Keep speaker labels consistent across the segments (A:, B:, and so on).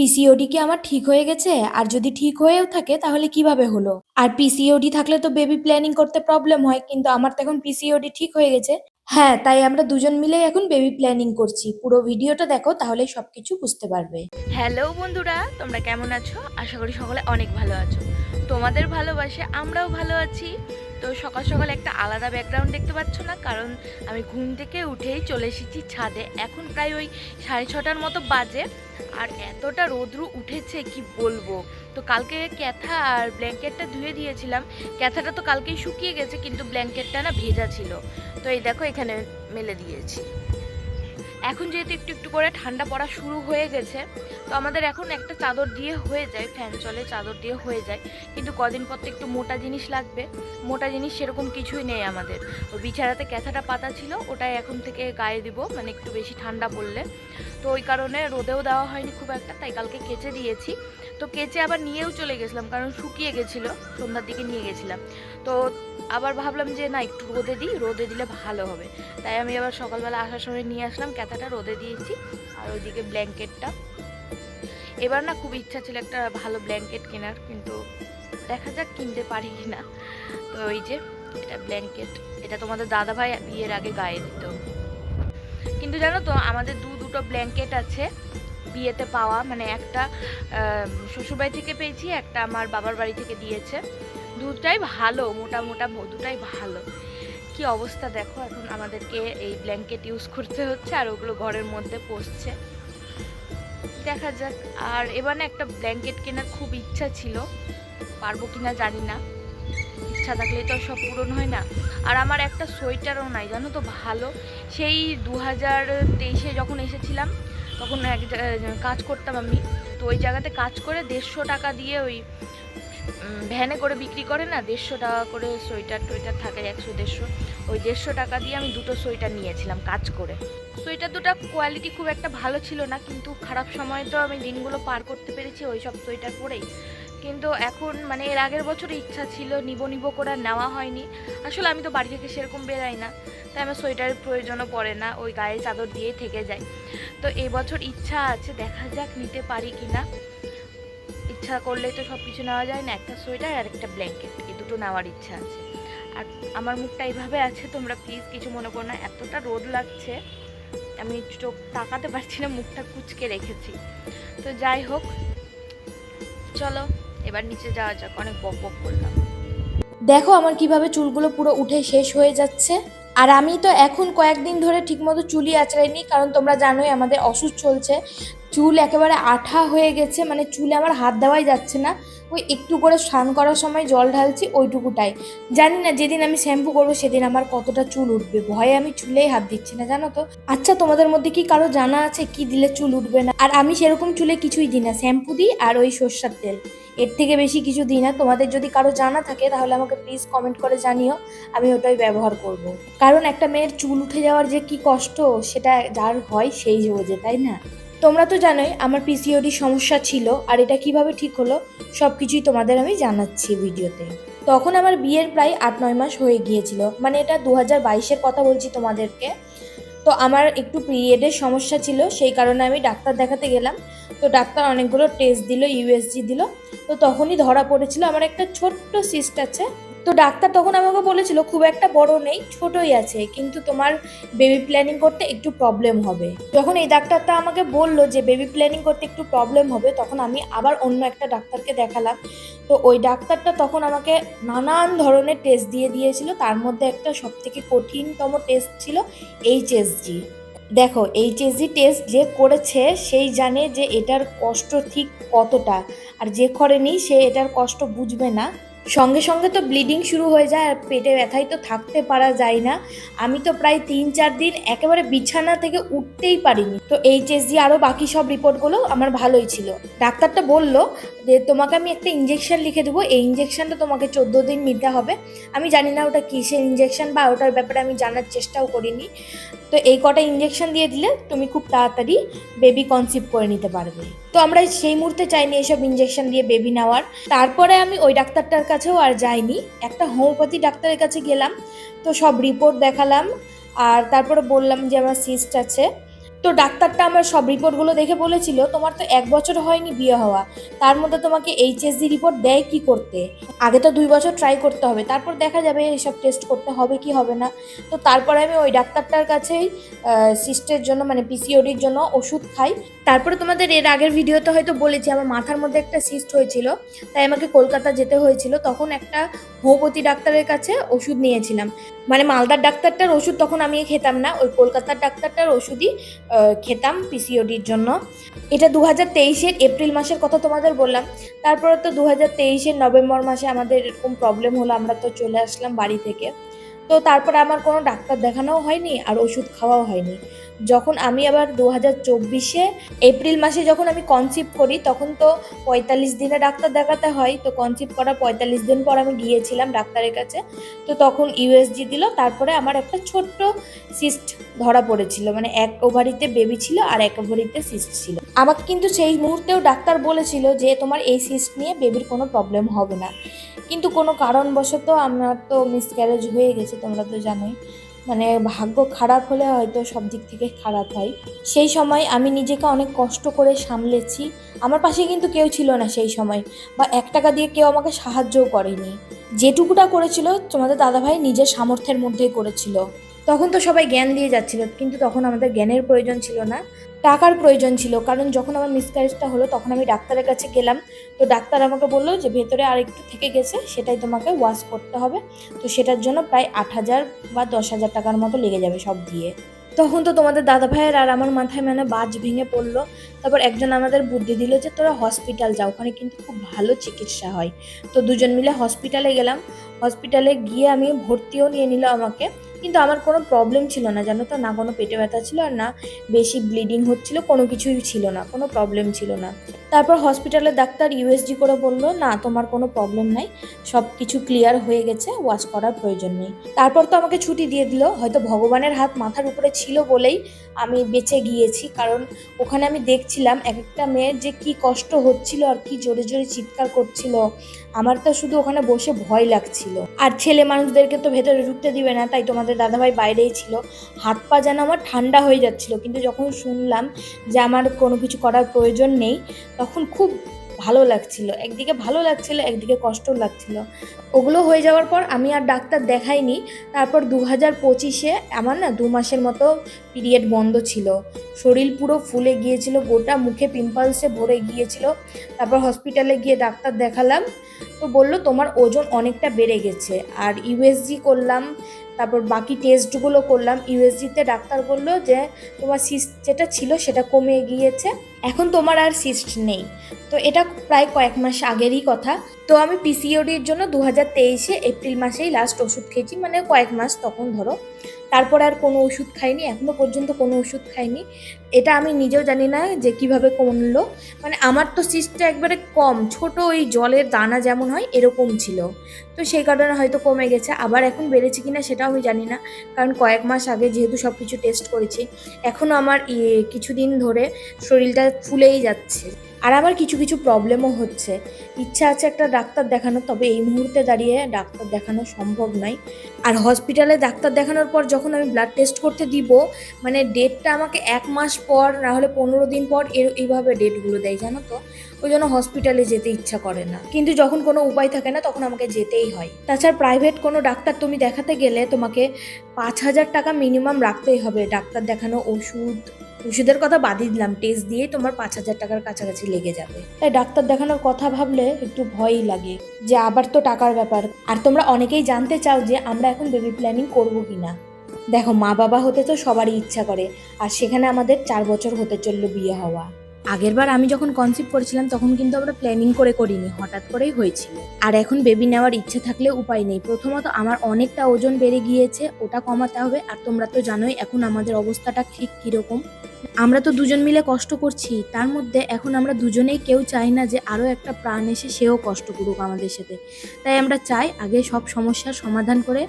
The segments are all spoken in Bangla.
A: পিসিওডি কি আমার ঠিক হয়ে গেছে? আর যদি ঠিক হয়েও থাকে, তাহলে কীভাবে হলো? আর পিসিওডি থাকলে তো বেবি প্ল্যানিং করতে প্রবলেম হয়, কিন্তু আমার তো এখন পিসিওডি ঠিক হয়ে গেছে। হ্যাঁ তাই আমরা দুজন মিলে এখন বেবি প্ল্যানিং করছি। পুরো ভিডিওটা দেখো তাহলে সবকিছু বুঝতে পারবে।
B: হ্যালো বন্ধুরা, তোমরা কেমন আছো? আশা করি সকলে অনেক ভালো আছো। তোমাদের ভালোবাসে আমরাও ভালো আছি। তো সকাল সকাল একটা আলাদা ব্যাকগ্রাউন্ড দেখতে পাচ্ছ না? কারণ আমি ঘুম থেকে উঠেই চলে এসেছি ছাদে। এখন প্রায় ওই সাড়ে ছটার মতো বাজে। আর এতটা রোদ্রু উঠেছে, কি বলব? তো কালকে ক্যাথা আর ব্ল্যাঙ্কেটটা ধুয়ে দিয়েছিলাম। ক্যাথাটা তো কালকেই শুকিয়ে গেছে, কিন্তু ব্ল্যাঙ্কেটটা না ভেজা ছিল। তো এই দেখো, এখানে মেলে দিয়েছি। এখন যেহেতু একটু একটু করে ঠান্ডা পড়া শুরু হয়ে গেছে, তো আমাদের এখন একটা চাদর দিয়ে হয়ে যায় ফ্যান চলে, চাদর দিয়ে হয়ে যায়। কিন্তু কদিন পর তো একটু মোটা জিনিস লাগবে। মোটা জিনিস সেরকম কিছুই নেই আমাদের। বিছানাতে ক্যাথাটা পাতা ছিল, ওটাই এখন থেকে গায়ে দিব মানে একটু বেশি ঠান্ডা পড়লে। তো ওই কারণে রোদেও দেওয়া হয়নি খুব একটা, তাই কালকে কেচে দিয়েছি। তো কেচে আবার নিয়েও চলে গেছিলাম, কারণ শুকিয়ে গেছিল, সন্ধ্যার দিকে নিয়ে গেছিলাম। তো আবার ভাবলাম যে না, একটু রোদে দিই, রোদে দিলে ভালো হবে। তাই আমি আবার সকালবেলা আসার সময় নিয়ে আসলাম, ক্যাথাটা রোদে দিয়েছি, আর ওইদিকে ব্ল্যাঙ্কেটটা। এবার না খুব ইচ্ছা ছিল একটা ভালো ব্ল্যাঙ্কেট কেনার, কিন্তু দেখা যাক কিনতে পারি কি না। তো ওই যে, এটা ব্ল্যাঙ্কেট, এটা তোমাদের দাদাভাই বিয়ের আগে গায়ে দিত। কিন্তু জানো তো, আমাদের দু দুটো ব্ল্যাঙ্কেট আছে বিয়েতে পাওয়া মানে একটা শ্বশুরবাড়ি থেকে পেয়েছি, একটা আমার বাবার বাড়ি থেকে দিয়েছে। দুটাই ভালো, মোটা মোটা দুটাই ভালো। কি অবস্থা দেখো, এখন আমাদেরকে এই ব্ল্যাঙ্কেট ইউজ করতে হচ্ছে, আর ওগুলো ঘরের মধ্যে পড়ছে দেখা যাক, আর এবার না একটা ব্ল্যাঙ্কেট কেনার খুব ইচ্ছা ছিল। পারব কিনা জানি না। ইচ্ছা থাকলেই তো সব পূরণ হয় না। আর আমার একটা সোয়েটারও নাই, জানো তো, ভালো। সেই দু হাজার তেইশে যখন এসেছিলাম তখন এক কাজ করতাম আমি। তো ওই জায়গাতে কাজ করে দেড়শো টাকা দিয়ে ওই ভ্যানে করে বিক্রি করে না, দেড়শো টাকা করে সোয়েটার টোয়েটার থাকে একশো দেড়শো। ওই দেড়শো টাকা দিয়ে আমি দুটো সোয়েটার নিয়েছিলাম কাজ করে। সোয়েটার দুটো কোয়ালিটি খুব একটা ভালো ছিল না, কিন্তু খারাপ সময় তো আমি দিনগুলো পার করতে পেরেছি ওই সব সোয়েটার পরেই। কিন্তু এখন মানে এর আগের বছর ইচ্ছা ছিল, নিব নিব করে নেওয়া হয়নি। আসলে আমি তো বাড়ি থেকে সেরকম বেরাই না। তাই আমার সোয়েটারের প্রয়োজনও পড়ে না, ওই গায়ে চাদর দিয়েই থেকে যায়। তো এই বছর ইচ্ছা আছে, দেখা যাক নিতে পারি কি না ইচ্ছা করলেই তো সব কিছু নেওয়া যায় না, একটা সোয়েটার আর একটা ব্ল্যাঙ্কেট, এই দুটো নেওয়ার ইচ্ছা আছে। আর আমার মুখটা এইভাবে আছে, তোমরা প্লিজ কিছু মনে করো না, এতটা রোদ লাগছে, আমি চোখ তাকাতে পারছি না, মুখটা কুচকে রেখেছি। তো যাই হোক, চলো। এবার নিচে যাওয়া যাক, অনেক বক বক করলাম।
A: দেখো আমার কীভাবে চুলগুলো পুরো উঠে শেষ হয়ে যাচ্ছে। আর আমি তো এখন কয়েকদিন ধরে ঠিকমতো চুলি আঁচড়াইনি, কারণ তোমরা জানোই আমাদের অসুখ চলছে। চুল একেবারে আঠা হয়ে গেছে মানে চুলে আমার হাত দেওয়াই যাচ্ছে না। ওই একটু করে স্নান করার সময় জল ঢালছি, ওইটুকুটাই। জানি না যেদিন আমি শ্যাম্পু করব সেদিন আমার কতটা চুল উঠবে, ভয়ে আমি চুলেই হাত দিচ্ছি না, জানো তো। আচ্ছা তোমাদের মধ্যে কি কারও জানা আছে কি দিলে চুল উঠবে না? আর আমি সেরকম চুলে কিছুই দিই না, শ্যাম্পু দিই আর ওই সর্ষার তেল। এর থেকে বেশি কিছু দিই না। তোমাদের যদি কারও জানা থাকে তাহলে আমাকে প্লিজ কমেন্ট করে জানিও, আমি ওটাই ব্যবহার করব। কারণ একটা মেয়ের চুল উঠে যাওয়ার যে কি কষ্ট, সেটা যার হয় সেই বোঝে তাই না? তোমরা তো জানোই আমার পিসিওডি সমস্যা ছিল, আর এটা কীভাবে ঠিক হলো সব কিছুই তোমাদের আমি জানাচ্ছি ভিডিওতে। তখন আমার বিয়ের প্রায় আট নয় মাস হয়ে গিয়েছিল মানে এটা দু হাজার বাইশের কথা বলছি তোমাদেরকে। তো আমার একটু পিরিয়ডের সমস্যা ছিল, সেই কারণে আমি ডাক্তার দেখাতে গেলাম। তো ডাক্তার অনেকগুলো টেস্ট দিল ইউএসজি দিল। তো তখনই ধরা পড়েছিল, আমার একটা ছোট্ট সিস্ট আছে তো ডাক্তার তখন আমাকে বলেছিল, খুব একটা বড় নেই, ছোটই আছে, কিন্তু তোমার বেবি প্ল্যানিং করতে একটু প্রবলেম হবে। যখন এই ডাক্তারটা আমাকে বলল যে বেবি প্ল্যানিং করতে একটু প্রবলেম হবে, তখন আমি আবার অন্য একটা ডাক্তারকে দেখালাম। তো ওই ডাক্তারটা তখন আমাকে নানান ধরনের টেস্ট দিয়ে দিয়েছিল। তার মধ্যে একটা সবথেকে কঠিনতম টেস্ট ছিল এইচএসজি দেখো এইচএসজি টেস্ট যে করেছে, সেই জানে যে এটার কষ্ট ঠিক কতটা। আর যে করেনি সে এটার কষ্ট বুঝবে না। সঙ্গে সঙ্গে তো ব্লিডিং শুরু হয়ে যায় আর পেটে ব্যথায় তো থাকতে পারা যায় না। আমি তো প্রায় তিন চার দিন একেবারে বিছানা থেকে উঠতেই পারিনি। তো এইচএসজি আরও বাকি সব রিপোর্টগুলো আমার ভালোই ছিল। ডাক্তারটা বলল যে, তোমাকে আমি একটা ইঞ্জেকশন লিখে দেবো। এই ইঞ্জেকশনটা তোমাকে চোদ্দ দিন নিতে হবে। আমি জানি না ওটা কিসের ইঞ্জেকশন বা ওটার ব্যাপারে আমি জানার চেষ্টাও করিনি। তো এই কটা ইঞ্জেকশন দিয়ে দিলে তুমি খুব তাড়াতাড়ি বেবি কনসিভ করে নিতে পারবে। তো আমরা সেই মুহূর্তে চাইনি এসব ইঞ্জেকশন দিয়ে বেবি নেওয়ার। তারপরে আমি ওই ডাক্তারটার কাছেও আর যাইনি। একটা হোমিওপ্যাথি ডাক্তারের কাছে গেলাম, তো সব রিপোর্ট দেখালাম, আর তারপরে বললাম যে আমার সিস্ট আছে। তো ডাক্তারটা আমার সব রিপোর্টগুলো দেখে বলেছিল, তোমার তো এক বছর হয়নি বিয়ে হওয়া। তার মধ্যে তোমাকে এইচএসজি রিপোর্ট দেয় কি করতে? আগে তো দুই বছর ট্রাই করতে হবে, তারপর দেখা যাবে এইসব টেস্ট করতে হবে কি হবে না। তো তারপরে আমি ওই ডাক্তারটার কাছেই সিস্টের জন্য মানে পিসিওডির জন্য ওষুধ খাই। তারপরে তোমাদের এর আগের ভিডিওতে হয়তো বলেছি, আমার মাথার মধ্যে একটা সিস্ট হয়েছিল, তাই আমাকে কলকাতা যেতে হয়েছিল। তখন একটা হোমিওপ্যাথি ডাক্তারের কাছে ওষুধ নিয়েছিলাম। মানে মালদার ডাক্তারটার ওষুধ তখন আমি খেতাম না, ওই কলকাতার ডাক্তারটার ওষুধই খেতাম পিসিওডির জন্য। এটা দু হাজার তেইশের এপ্রিল মাসের কথা তোমাদের বললাম। তারপরে তো দু হাজার তেইশের নভেম্বর মাসে আমাদের এরকম প্রবলেম হলো, আমরা তো চলে আসলাম বাড়ি থেকে। তো তারপরে আমার কোনো ডাক্তার দেখানোও হয়নি আর ওষুধ খাওয়াও হয়নি। যখন আমি আবার দু হাজার চব্বিশে এপ্রিল মাসে যখন আমি কনসিভ করি, তখন তো পঁয়তাল্লিশ দিনে ডাক্তার দেখাতে হয়। তো কনসিভ করার পঁয়তাল্লিশ দিন পর আমি গিয়েছিলাম ডাক্তারের কাছে। তো তখন ইউএসজি দিল, তারপরে আমার একটা ছোট্ট সিস্ট ধরা পড়েছিল। মানে এক ওভারিতে বেবি ছিল আর এক ওভারিতে সিস্ট ছিল। আমাকে কিন্তু সেই মুহূর্তেও ডাক্তার বলেছিল যে, তোমার এই সিস্ট নিয়ে বেবির কোনো প্রবলেম হবে না। কিন্তু কোনো কারণবশত আমার তো মিসক্যারেজ হয়ে গেছে, তোমরা তো জানোই। মানে ভাগ্য খারাপ হলে হয়তো সব দিক থেকে খারাপ হয়। সেই সময় আমি নিজেকে অনেক কষ্ট করে সামলেছি। আমার পাশে কিন্তু কেউ ছিল না সেই সময় বা এক টাকা দিয়ে কেউ আমাকে সাহায্যও করেনি। যেটুকুটা করেছিল তোমাদের দাদাভাই নিজের সামর্থ্যের মধ্যেই করেছিল। তখন তো সবাই জ্ঞান দিয়ে যাচ্ছিল, কিন্তু তখন আমাদের জ্ঞানের প্রয়োজন ছিল না। টাকার প্রয়োজন ছিল, কারণ যখন আমার মিসক্যারেজটা হলো, তখন আমি ডাক্তারের কাছে গেলাম। তো ডাক্তার আমাকে বলল যে, ভেতরে আর একটু থেকে গেছে, সেটাই তোমাকে ওয়াশ করতে হবে। তো সেটার জন্য প্রায় আট হাজার বা দশ হাজার টাকার মতো লেগে যাবে সব দিয়ে। তখন তো তোমাদের দাদা ভাইয়ের আর আমার মাথায় মানে বাজ ভেঙে পড়ল। তারপর একজন আমাদের বুদ্ধি দিল যে, তোরা হসপিটাল যা ওখানে কিন্তু খুব ভালো চিকিৎসা হয়। তো দুজন মিলে হসপিটালে গেলাম। হসপিটালে গিয়ে আমি ভর্তিও নিয়ে নিল আমাকে। কিন্তু আমার কোনো প্রবলেম ছিল না, জানো তো? না কোনো পেটে ব্যথা ছিল আর না বেশি ব্লিডিং হচ্ছিল, কোনো কিছুই ছিল না, কোনো প্রবলেম ছিল না। তারপর হসপিটালের ডাক্তার ইউএসজি করে বলল, না, তোমার কোনো প্রবলেম নাই সব কিছু ক্লিয়ার হয়ে গেছে ওয়াশ করার প্রয়োজন নেই। তারপর তো আমাকে ছুটি দিয়ে দিল, হয়তো ভগবানের হাত মাথার উপরে ছিল বলেই আমি বেঁচে গিয়েছি, কারণ ওখানে আমি দেখছিলাম এক একটা মেয়ের যে কি কষ্ট হচ্ছিল আর কি জোরে জোরে চিৎকার করছিল, আমার তো শুধু ওখানে বসে ভয় লাগছিল। আর ছেলে মানুষদেরকে তো ভেতরে ঢুকতে দিবে না, তাই তোমাদের দাদাভাই বাইরেই ছিল। হাত পা যেন আমার ঠান্ডা হয়ে যাচ্ছিল, কিন্তু যখন শুনলাম যে আমার কোনো কিছু করার প্রয়োজন নেই তখন খুব ভালো লাগছিল। একদিকে ভালো লাগছিল, একদিকে কষ্ট লাগছিল। ওগুলো হয়ে যাওয়ার পর আমি আর ডাক্তার দেখাইনি। তারপর দু হাজার পঁচিশে আমার না দু মাসের মতো পিরিয়ড বন্ধ ছিল। শরীর পুরো ফুলে গিয়েছিল, গোটা মুখে পিম্পলসে ভরে গিয়েছিল। তারপর হসপিটালে গিয়ে ডাক্তার দেখালাম। তো বলল, তোমার ওজন অনেকটা বেড়ে গেছে। আর ইউএসজি করলাম তারপর বাকি টেস্টগুলো করলাম ইউএসজিতে ডাক্তার বলল যে তোমার সিস্ট যেটা ছিল সেটা কমে গিয়েছে, এখন তোমার আর সিস্ট নেই। তো এটা প্রায় কয়েক মাস আগেরই কথা। তো আমি পিসিওডির জন্য দু হাজার তেইশে এপ্রিল মাসেই লাস্ট ওষুধ খেয়েছি মানে কয়েক মাস তখন ধরো। তারপর আর কোনো ওষুধ খাইনি এখনও পর্যন্ত কোনো ওষুধ খাইনি। এটা আমি নিজেও জানি না যে কীভাবে কমলো মানে আমার তো সিস্টটা একবারে কম, ছোট ওই জলের দানা যেমন হয় এরকম ছিল। তো সেই কারণে হয়তো কমে গেছে। আবার এখন বেড়েছে কিনা সেটাও আমি জানি না। কারণ কয়েক মাস আগে যেহেতু সব কিছু টেস্ট করেছি এখনও আমার কিছুদিন ধরে শরীরটা ফুলেই যাচ্ছে। আর আমার কিছু কিছু প্রবলেমও হচ্ছে। ইচ্ছা আছে একটা ডাক্তার দেখানো, তবে এই মুহূর্তে দাঁড়িয়ে ডাক্তার দেখানো সম্ভব নয়। আর হসপিটালে ডাক্তার দেখানোর পর যখন আমি ব্লাড টেস্ট করতে দিব মানে ডেটটা আমাকে এক মাস পর না হলে পনেরো দিন পর এর এইভাবে ডেটগুলো দেয়, জানো তো? ওই জন্য হসপিটালে যেতে ইচ্ছা করে না। কিন্তু যখন কোনো উপায় থাকে না, তখন আমাকে যেতেই হয়। তাছাড়া প্রাইভেট কোনো ডাক্তার তুমি দেখাতে গেলে তোমাকে পাঁচ হাজার টাকা মিনিমাম রাখতেই হবে। ডাক্তার দেখানো ওষুধ, ওষুধের কথা বাদই দিলাম। টেস্ট দিয়েই তোমার পাঁচ হাজার টাকার কাছাকাছি লেগে যাবে। তাই ডাক্তার দেখানোর কথা ভাবলে একটু ভয়ই লাগে যে আবার তো টাকার ব্যাপার। আর তোমরা অনেকেই জানতে চাও যে আমরা এখন বেবি প্ল্যানিং করব কি না দেখো, মা বাবা হতে তো সবারই ইচ্ছা করে, আর সেখানে আমাদের চার বছর হতে চলল বিয়ে হওয়া। আগের বার আমি যখন কনসিপ্ট করেছিলাম, তখন কিন্তু আমরা প্ল্যানিং করে করিনি, হঠাৎ করেই হয়েছিল। আর এখন বেবি নেওয়ার ইচ্ছে থাকলে উপায় নেই। প্রথমত আমার অনেকটা ওজন বেড়ে গিয়েছে, ওটা কমাতে হবে, আর তোমরা তো জানোই এখন আমাদের অবস্থাটা ঠিক কীরকম। আমরা তো দুজন মিলে কষ্ট করছি, তার মধ্যে এখন আমরা দুজনেই কেউ চাই না যে আরও একটা প্রাণ এসে সেও কষ্ট করুক আমাদের সাথে। তাই আমরা চাই আগে সব সমস্যার সমাধান করে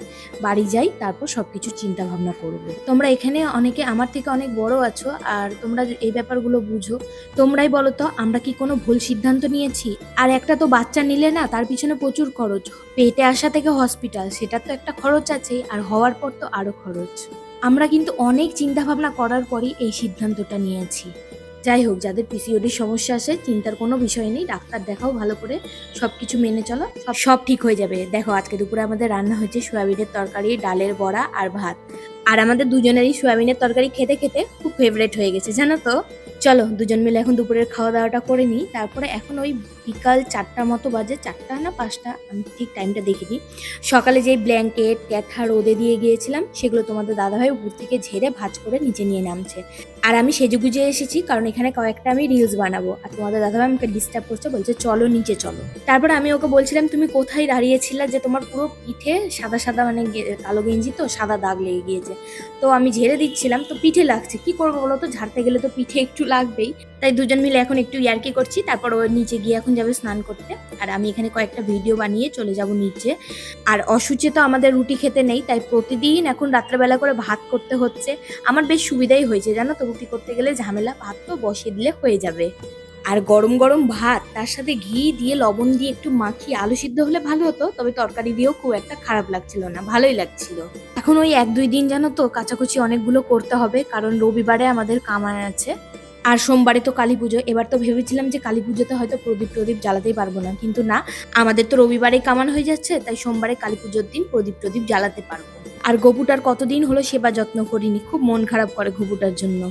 A: বাড়ি যাই, তারপর সব কিছু চিন্তা ভাবনা করব। তোমরা এখানে অনেকে আমার থেকে অনেক বড় আছো আর তোমরা এই ব্যাপারগুলো বুঝো। তোমরাই বলো তো, আমরা কি কোনো ভুল সিদ্ধান্ত নিয়েছি? আর একটা তো বাচ্চা নিলে না, তার পিছনে প্রচুর খরচ। পেটে আসা থেকে হসপিটাল সেটা তো একটা খরচ আছেই, আর হওয়ার পর তো আরও খরচ। আমরা কিন্তু অনেক চিন্তা ভাবনা করার পরই এই সিদ্ধান্তটা নিয়েছি। যাই হোক, যাদের পিসিওডির সমস্যা আছে, চিন্তার কোনো বিষয় নেই, ডাক্তার দেখাও ভালো করে সব কিছু মেনে চলো, সব সব ঠিক হয়ে যাবে। দেখো, আজকে দুপুরে আমাদের রান্না হয়েছে সোয়াবিনের তরকারি, ডালের বড়া আর ভাত। আর আমাদের দুজনেরই সোয়াবিনের তরকারি খেতে খেতে খুব ফেভারেট হয়ে গেছে, জানো তো? চলো, দুজন মিলে এখন দুপুরের খাওয়া দাওয়াটা করে নিই। তারপরে এখন ওই বিকাল চারটার মতো বাজে, চারটা না পাঁচটা, আমি ঠিক টাইমটা দেখিনি। সকালে যেই ব্ল্যাঙ্কেট ক্যাথা রোদে দিয়ে গিয়েছিলাম, সেগুলো তোমাদের দাদাভাই উপর থেকে ঝেড়ে ভাজ করে নিচে নিয়ে নামছে। আর আমি সেজে গুজে এসেছি, কারণ এখানে কয়েকটা আমি রিলস বানাবো। আর তোমাদের দাদাভাই আমাকে ডিস্টার্ব করছে, বলছে, চলো নিচে চলো। তারপর আমি ওকে বলছিলাম, তুমি কোথায় দাঁড়িয়েছিলে যে তোমার পুরো পিঠে সাদা সাদা মানে কালো গেঞ্জি তো, সাদা দাগ লেগে গিয়েছে। তো আমি ঝেড়ে দিচ্ছিলাম, তো পিঠে লাগছে। কি করব বলো তো? ঝাড়তে গেলে তো পিঠে একটু লাগবেই। তাই দুজন মিলে এখন একটু ইয়ার্কি করছি, তারপর ও নিচে গিয়ে এখন যাবে স্নান করতে। আর আমি এখানে কয়েকটা ভিডিও বানিয়ে চলে যাব নিচে। আর অসুচে তো আমাদের রুটি খেতে নেই, তাই প্রতিদিন এখন রাত্রেবেলা করে ভাত করতে হচ্ছে। আমার বেশ সুবিধাই হয়েছে, জানো তো? রুটি করতে গেলে ঝামেলা, ভাত তো বসিয়ে দিলে হয়ে যাবে। আর গরম গরম ভাত, তার সাথে ঘি দিয়ে লবণ দিয়ে একটু মাখিয়ে আলু সিদ্ধ হলে ভালো হতো, তবে তরকারি দিয়েও খুব একটা খারাপ লাগছিল না, ভালোই লাগছিল। এখন ওই এক দুই দিন জানো তো, কাচাকুচি অনেকগুলো করতে হবে, কারণ রবিবারে আমাদের কামান আছে। আর সোমবারে তো কালী পুজো। এবার তো ভেবেছিলাম যে কালী পুজোতে হয়তো প্রদীপ প্রদীপ জ্বালাতেই পারব না। কিন্তু না, আমাদের তো রবিবারে কামান হয়ে যাচ্ছে, তাই সোমবারে কালী পুজোর দিন প্রদীপ প্রদীপ জ্বালাতে পারব। আর গবুটার কতদিন হলো সেবা যত্ন করিনি, খুব মন খারাপ করে গবুটার জন্য।